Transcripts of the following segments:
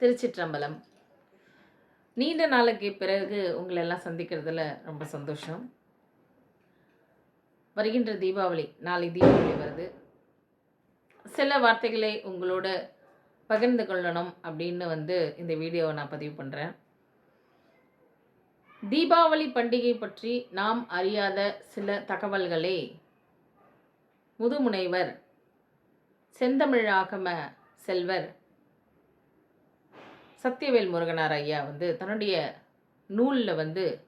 திருச்சிற்றம்பலம். நீண்ட நாளைக்கு பிறகு உங்களை எல்லாம் சந்திக்கிறதுல ரொம்ப சந்தோஷம். வருகின்ற தீபாவளி நாளை தீபாவளி வருது. சில வார்த்தைகளை உங்களோட பகிர்ந்து கொள்ளணும் அப்படின்னு வந்து இந்த வீடியோவை நான் பதிவு பண்ணுறேன் தீபாவளி பண்டிகை பற்றி நாம் அறியாத சில தகவல்களை முதுமுனைவர் செந்தமிழாகம செல்வர் சத்தியவேல் முருகனார் ஐயா வந்து தன்னுடைய நூலில் வந்து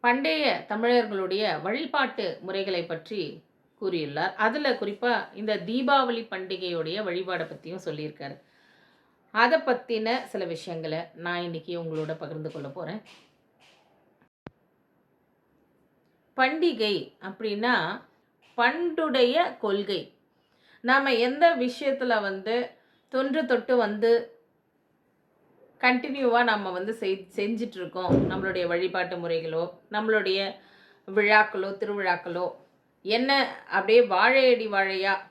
பண்டைய தமிழர்களுடைய வழிபாட்டு முறைகளை பற்றி கூறியுள்ளார். அதில் குறிப்பாக இந்த தீபாவளி பண்டிகையுடைய வழிபாடை பற்றியும் சொல்லியிருக்காரு. அதை பற்றின சில விஷயங்களை நான் இன்னைக்கு உங்களோட பகிர்ந்து கொள்ள போகிறேன் பண்டிகை அப்படின்னா பண்டுடைய கொள்கை. நாம் எந்த விஷயத்தில் வந்து தொன்று தொட்டு வந்து கண்டினியூவாக நம்ம வந்து செய் செஞ்சிட்ருக்கோம். நம்மளுடைய வழிபாட்டு முறைகளோ நம்மளுடைய விழாக்களோ திருவிழாக்களோ என்ன அப்படியே வாழையடி வாழையாக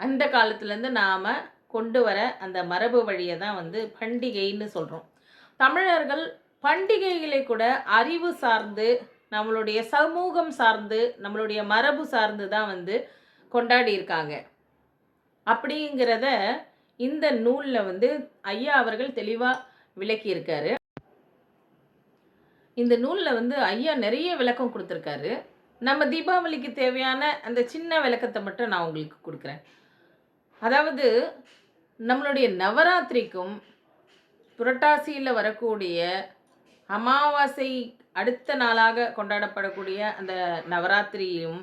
அந்த காலத்துலேருந்து நாம் கொண்டு வர அந்த மரபு வழியை தான் வந்து பண்டிகைன்னு சொல்கிறோம் தமிழர்கள் பண்டிகைகளை கூட அறிவு சார்ந்து நம்மளுடைய சமூகம் சார்ந்து நம்மளுடைய மரபு சார்ந்து தான் வந்து கொண்டாடி இருக்காங்க. அப்படிங்கிறத இந்த நூலில் வந்து ஐயா அவர்கள் தெளிவாக விளக்கியிருக்காரு. இந்த நூலில் வந்து ஐயா நிறைய விளக்கம் கொடுத்துருக்காரு. நம்ம தீபாவளிக்கு தேவையான அந்த சின்ன விளக்கத்தை மட்டும் நான் உங்களுக்கு கொடுக்குறேன். அதாவது நம்மளுடைய நவராத்திரிக்கும் புரட்டாசியில் வரக்கூடிய அமாவாசை அடுத்த நாளாக கொண்டாடப்படக்கூடிய அந்த நவராத்திரியும்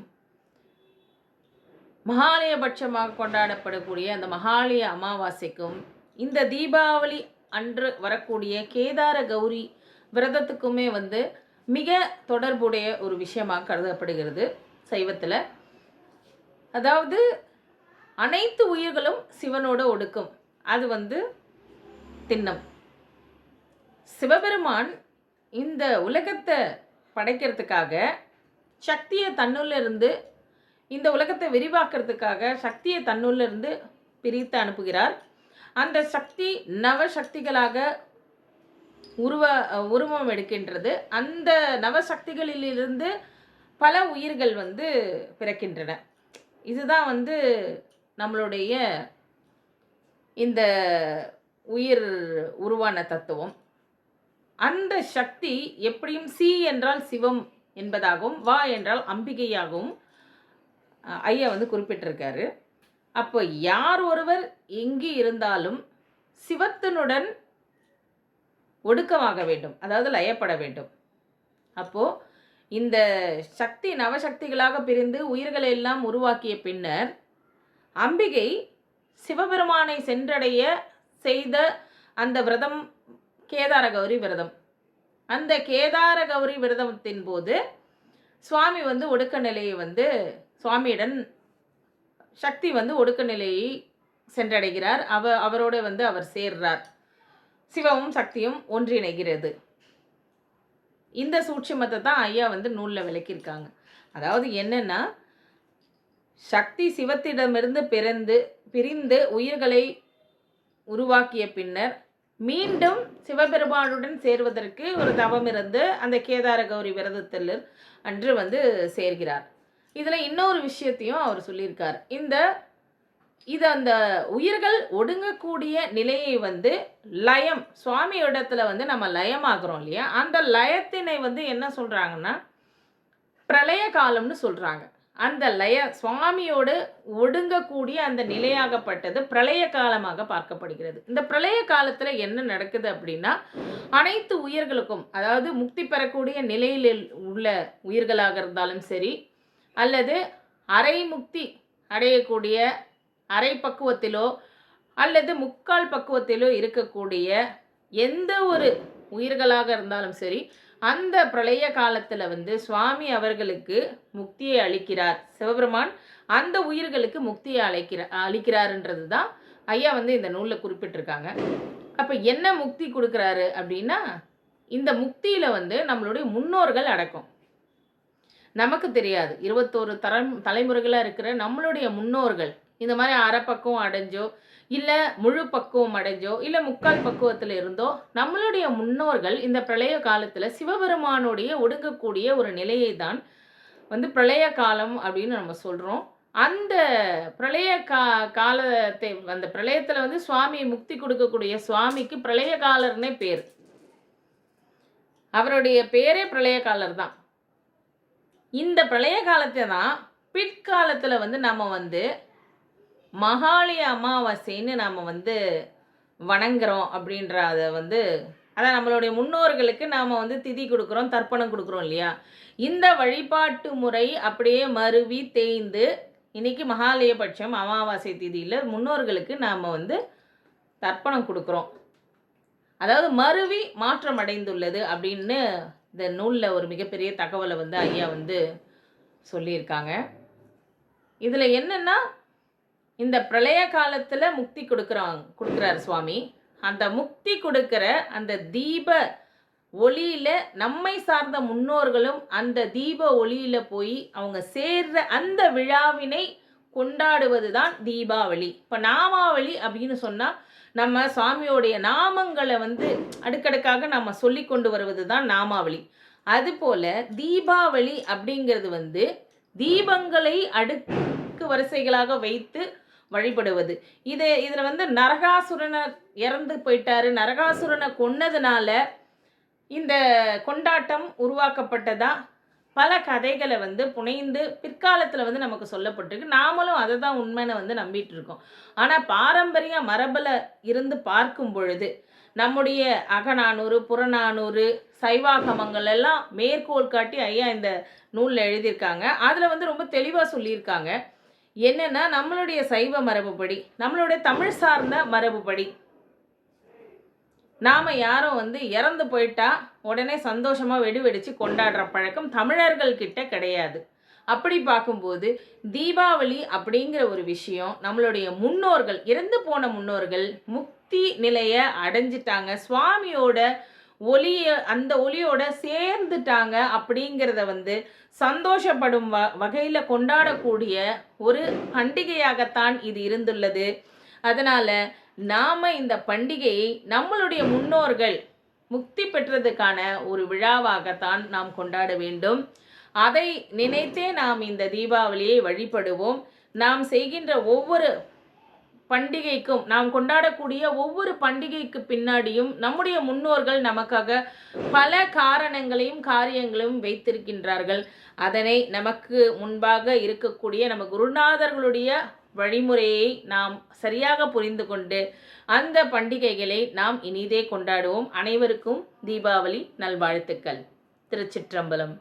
மகாலயபட்சமாக கொண்டாடப்படக்கூடிய அந்த மகாலய அமாவாசைக்கும் இந்த தீபாவளி அன்று வரக்கூடிய கேதார கௌரி விரதத்துக்குமே வந்து மிக தொடர்புடைய ஒரு விஷயமாக கருதப்படுகிறது சைவத்தில். அதாவது அனைத்து உயிர்களும் சிவனோட ஒடுக்கும். அது வந்து திண்ணம். சிவபெருமான் இந்த உலகத்தை படைக்கிறதுக்காக சக்தியை தன்னுள்ள இருந்து இந்த உலகத்தை விரிவாக்கிறதுக்காக சக்தியை தன்னுள்ளிருந்து பிரித்து அனுப்புகிறார். அந்த சக்தி நவசக்திகளாக உருவ உருவம் எடுக்கின்றது. அந்த நவசக்திகளிலிருந்து பல உயிர்கள் வந்து பிறக்கின்றன. இதுதான் வந்து நம்மளுடைய இந்த உயிர் உருவான தத்துவம். அந்த சக்தி எப்படியும் சி என்றால் சிவம் என்பதாகவும் வா என்றால் அம்பிகையாகவும் ஐயா வந்து குறிப்பிட்டிருக்காரு. அப்போ யார் ஒருவர் எங்கே இருந்தாலும் சிவத்தினுடன் ஒடுக்கமாக வேண்டும். அதாவது லயப்பட வேண்டும். அப்போது இந்த சக்தி நவசக்திகளாக பிரிந்து உயிர்களை எல்லாம் உருவாக்கிய பின்னர் அம்பிகை சிவபெருமானை சென்றடைய செய்த அந்த விரதம் கேதார கௌரி விரதம். அந்த கேதார கௌரி விரதத்தின் போது சுவாமி வந்து ஒடுக்க நிலையை வந்து சுவாமியிடம் சக்தி வந்து ஒடுக்க நிலையை சென்றடைகிறார். அவ அவரோட வந்து அவர் சேர்றார். சிவமும் சக்தியும் ஒன்றிணைகிறது. இந்த சூட்சிமத்தை தான் ஐயா வந்து நூலில் விளக்கியிருக்காங்க. அதாவது என்னென்னா சக்தி சிவத்திடமிருந்து பிறந்து பிரிந்து உயிர்களை உருவாக்கிய பின்னர் மீண்டும் சிவபெருமானுடன் சேர்வதற்கு ஒரு தவம் இருந்து அந்த கேதார கௌரி விரதத்தில் அன்று வந்து சேர்கிறார். இதில் இன்னொரு விஷயத்தையும் அவர் சொல்லியிருக்கார். இந்த இது அந்த உயிர்கள் ஒடுங்கக்கூடிய நிலையை வந்து லயம் சுவாமி இடத்துல வந்து நம்ம லயமாகிறோம் இல்லையா? அந்த லயத்தினை வந்து என்ன சொல்கிறாங்கன்னா பிரளய காலம்னு சொல்கிறாங்க அந்த லய சுவாமியோடு ஒடுங்கக்கூடிய அந்த நிலையாகப்பட்டது பிரளய காலமாக பார்க்கப்படுகிறது. இந்த பிரளய காலத்தில் என்ன நடக்குது அப்படின்னா அனைத்து உயிர்களுக்கும் அதாவது முக்தி பெறக்கூடிய நிலையில் உள்ள உயிர்களாக இருந்தாலும் சரி அல்லது அரை முக்தி அடையக்கூடிய அரை பக்குவத்திலோ அல்லது முக்கால் பக்குவத்திலோ இருக்கக்கூடிய எந்த ஒரு உயிர்களாக இருந்தாலும் சரி அந்த பிரளய காலத்தில் வந்து சுவாமி அவர்களுக்கு முக்தியை அளிக்கிறார். சிவபெருமான் அந்த உயிர்களுக்கு முக்தியை அழைக்கிற அளிக்கிறாருன்றது தான் ஐயா வந்து இந்த நூலில் குறிப்பிட்டிருக்காங்க. அப்போ என்ன முக்தி கொடுக்குறாரு அப்படின்னா இந்த முக்தியில் வந்து நம்மளுடைய முன்னோர்கள் அடக்கம். நமக்கு தெரியாது. இருபத்தோரு தரம் தலைமுறைகளாக இருக்கிற நம்மளுடைய முன்னோர்கள் இந்த மாதிரி அரை பக்குவம் அடைஞ்சோ இல்லை முழு பக்குவம் அடைஞ்சோ இல்லை முக்கால் பக்குவத்தில் இருந்தோ நம்மளுடைய முன்னோர்கள் இந்த பிரளய காலத்தில் சிவபெருமானுடைய ஒடுங்கக்கூடிய ஒரு நிலையை தான் வந்து பிரளய காலம் அப்படின்னு நம்ம சொல்கிறோம் அந்த பிரளய கா காலத்தை அந்த பிரளயத்தில் வந்து சுவாமியை முக்தி கொடுக்கக்கூடிய சுவாமிக்கு பிரளய காலர்னே பேர். அவருடைய பேரே பிரளய காலர் தான். இந்த பிரளய காலத்தை தான் பிற்காலத்தில் வந்து நம்ம வந்து மகாலய அமாவாசைன்னு நாம் வந்து வணங்குறோம் அப்படின்ற அதை வந்து அதான் நம்மளுடைய முன்னோர்களுக்கு நாம் வந்து திதி கொடுக்குறோம் தர்ப்பணம் கொடுக்குறோம் இல்லையா? இந்த வழிபாட்டு முறை அப்படியே மருவி தேய்ந்து இன்னைக்கு மகாலயபட்சம் அமாவாசை திதியில் முன்னோர்களுக்கு நாம் வந்து தர்ப்பணம் கொடுக்குறோம். அதாவது மருவி மாற்றம் அடைந்துள்ளது அப்படின்னு இந்த நூலில் ஒரு மிகப்பெரிய தகவலை வந்து ஐயா வந்து சொல்லியிருக்காங்க. இதில் என்னென்னா இந்த பிரளய காலத்தில் முக்தி கொடுக்குறாங்க கொடுக்குறாரு சுவாமி. அந்த முக்தி கொடுக்குற அந்த தீப ஒளியில் நம்மை சார்ந்த முன்னோர்களும் அந்த தீப ஒளியில் போய் அவங்க சேர்ற அந்த விழாவினை கொண்டாடுவது தான் தீபாவளி. இப்போ நாமாவளி அப்படின்னு சொன்னால் நம்ம சுவாமியோடைய நாமங்களை வந்து அடுக்கடுக்காக நம்ம சொல்லி கொண்டு வருவது தான் நாமாவளி. அதுபோல் தீபாவளி அப்படிங்கிறது வந்து தீபங்களை அடுக்கு வரிசைகளாக வைத்து வழிபடுவது. இது இதில் வந்து நரகாசுரனை இறந்து போயிட்டாரு. நரகாசுரனை கொன்னதுனால இந்த கொண்டாட்டம் உருவாக்கப்பட்டதா? பல கதைகளை வந்து புனைந்து பிற்காலத்தில் வந்து நமக்கு சொல்லப்பட்டிருக்கு. நாமளும் அதை தான் உண்மைன்னு வந்து நம்பிட்டு இருக்கோம் ஆனால் பாரம்பரிய மரபில் இருந்து பார்க்கும் பொழுது நம்முடைய அகநானூறு புறநானூறு சைவாகமங்கள் எல்லாம் மேற்கோள் காட்டி ஐயா இந்த நூலில் எழுதியிருக்காங்க. அதில் வந்து ரொம்ப தெளிவாக சொல்லியிருக்காங்க. என்னென்னா நம்மளுடைய சைவ மரபுப்படி நம்மளுடைய தமிழ் சார்ந்த மரபுப்படி நாம் யாரும் வந்து இறந்து போயிட்டா உடனே சந்தோஷமாக வெடி வெடித்து கொண்டாடுற பழக்கம் தமிழர்கள்கிட்ட கிடையாது. அப்படி பார்க்கும்போது தீபாவளி அப்படிங்கிற ஒரு விஷயம் நம்மளுடைய முன்னோர்கள் இறந்து போன முன்னோர்கள் முக்தி நிலையை அடைஞ்சிட்டாங்க. சுவாமியோட ஒளிய அந்த ஒளியோட சேர்ந்துட்டாங்க அப்படிங்கிறத வந்து சந்தோஷப்படும் வ வகையில் கொண்டாடக்கூடிய ஒரு பண்டிகையாகத்தான் இது இருந்துள்ளது. அதனால் நாம் இந்த பண்டிகையை நம்மளுடைய முன்னோர்கள் முக்தி பெற்றதுக்கான ஒரு விழாவாகத்தான் நாம் கொண்டாட வேண்டும். அதை நினைத்தே நாம் இந்த தீபாவளியை வழிபடுவோம். நாம் செய்கின்ற ஒவ்வொரு பண்டிகைக்கும் நாம் கொண்டாடக்கூடிய ஒவ்வொரு பண்டிகைக்கு பின்னாடியும் நம்முடைய முன்னோர்கள் நமக்காக பல காரணங்களையும் காரியங்களையும் வைத்திருக்கின்றார்கள். அதனை நமக்கு முன்பாக இருக்கக்கூடிய நம்ம குருநாதர்களுடைய வழிமுறையை நாம் சரியாக புரிந்து கொண்டு அந்த பண்டிகைகளை நாம் இனிதே கொண்டாடுவோம். அனைவருக்கும் தீபாவளி நல்வாழ்த்துக்கள். திருச்சிற்றம்பலம்.